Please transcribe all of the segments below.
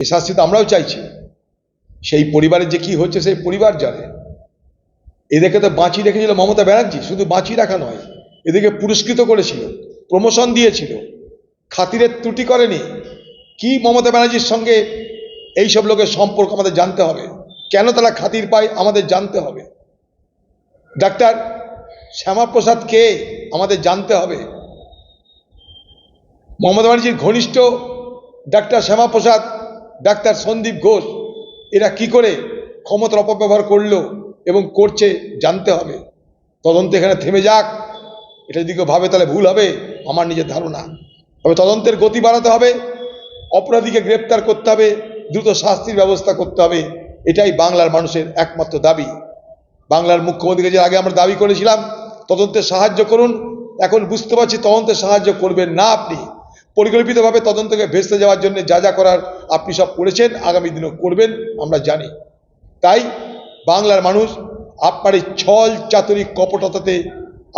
এই শাস্তি তো আমরাও চাইছি। সেই পরিবারের যে কি হচ্ছে, সেই পরিবার জানে। এদেরকে তো বাঁচিয়ে রেখেছিল মমতা ব্যানার্জি, শুধু বাঁচিয়ে রাখা নয়, এদেরকে পুরস্কৃত করেছিল, প্রমোশন দিয়েছিল খাতিরের ত্রুটি করেনি। কি মমতা ব্যানার্জির সঙ্গে এইসব লোকের সম্পর্ক আমাদের জানতে হবে? কেন তারা খাতির পায় আমাদের জানতে হবে। ডাক্তার শ্যামাপ্রসাদ কে আমাদের জানতে হবে? মমতা ব্যানার্জির ঘনিষ্ঠ ডাক্তার শ্যামাপ্রসাদ ডাক্তার সন্দীপ ঘোষ, এরা কি করে ক্ষমতার অপব্যবহার করল এবং করছে জানতে হবে। তদন্ত এখানে থেমে যাক। এটা যদি কেউ ভাবে তাহলে ভুল হবে, আমার নিজের ধারণা। তবে তদন্তের গতি বাড়াতে হবে, অপরাধীকে গ্রেপ্তার করতে হবে, দ্রুত শাস্তির ব্যবস্থা করতে হবে, এটাই বাংলার মানুষের একমাত্র দাবি। বাংলার মুখ্যমন্ত্রীকে যে আগে আমরা দাবি করেছিলাম, তদন্তে সাহায্য করুন। এখন বুঝতে পারছি তদন্তে সাহায্য করবেন না আপনি। পরিকল্পিতভাবে তদন্তকে ভেস্তে যাওয়ার জন্য যা যা করার আপনি সব করেছেন, আগামী দিনেও করবেন, আমরা জানি। তাই বাংলার মানুষ আপনার এই ছল চাতুরি কপটতাতে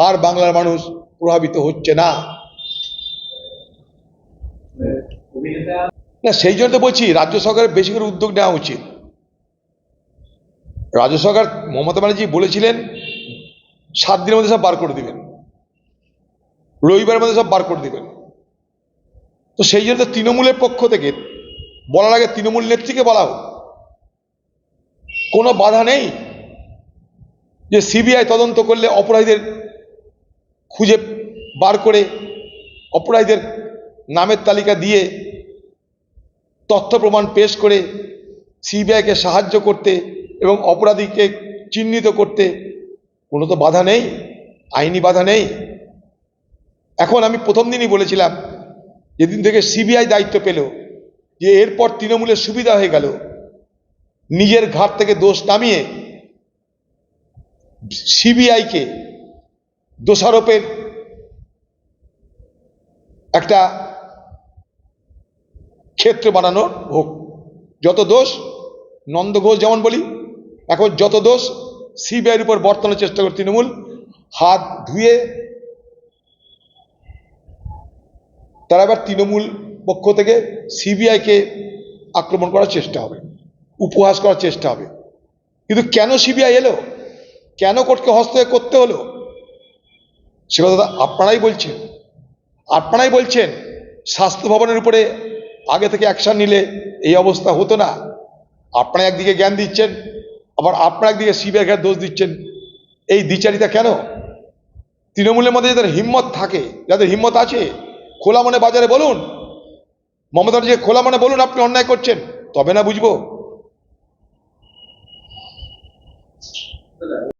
আর বাংলার মানুষ প্রভাবিত হচ্ছে না। না, সেই জন্য তো বলছি, রাজ্য সরকারের বেশি করে উদ্যোগ নেওয়া উচিত। রাজ্য সরকার, মমতা ব্যানার্জি বলেছিলেন, সাত দিনের মধ্যে সব বার করে দিবেন। রবিবারের মধ্যে সব বার করে দিবেন। তো সেই জন্য তৃণমূলের পক্ষ থেকে বলার আগে তৃণমূল নেত্রীকে বলা হোক। কোনো বাধা নেই যে সিবিআই তদন্ত করলে অপরাধীদের খুঁজে বার করে অপরাধীদের নামের তালিকা দিয়ে তথ্য প্রমাণ পেশ করে সিবিআইকে সাহায্য করতে এবং অপরাধীকে চিহ্নিত করতে কোনো তো বাধা নেই, আইনি বাধা নেই। এখন আমি প্রথম দিনই বলেছিলাম যেদিন থেকে সিবিআই দায়িত্ব পেল, যে এরপর তৃণমূলের সুবিধা হয়ে গেল, নিজের ঘাট থেকে দোষ নামিয়ে সিবিআইকে দোষারোপের একটা ক্ষেত্র বানানো হোক। যত দোষ, নন্দ ঘোষ যেমন বলি, এখন যত দোষ, সিবিআইয়ের উপর বর্তানোর চেষ্টা করে তৃণমূল, হাত ধুয়ে তারা এবার তৃণমূল পক্ষ থেকে সিবিআইকে আক্রমণ করার চেষ্টা হবে, উপহাস করার চেষ্টা হবে। কিন্তু কেন সিবিআই এলো? কেন কোর্টকে হস্তক্ষেপ করতে হলো? সে কথা আপনারাই বলছেন। আপনারাই বলছেন, স্বাস্থ্য ভবনের উপরে আগে থেকে অ্যাকশন নিলে এই অবস্থা হতো না। আপনারা একদিকে জ্ঞান দিচ্ছেন, আবার আপনারা একদিকে সিবিআইকে দোষ দিচ্ছেন। এই দ্বিচারিতা কেন? তৃণমূলের মধ্যে যাদের হিম্মত থাকে, যাদের হিম্মত আছে খোলা মনে বাজারে বলুন। মমতা যে খোলা মনে বলুন আপনি অন্যায় করছেন। তবে না বুঝব।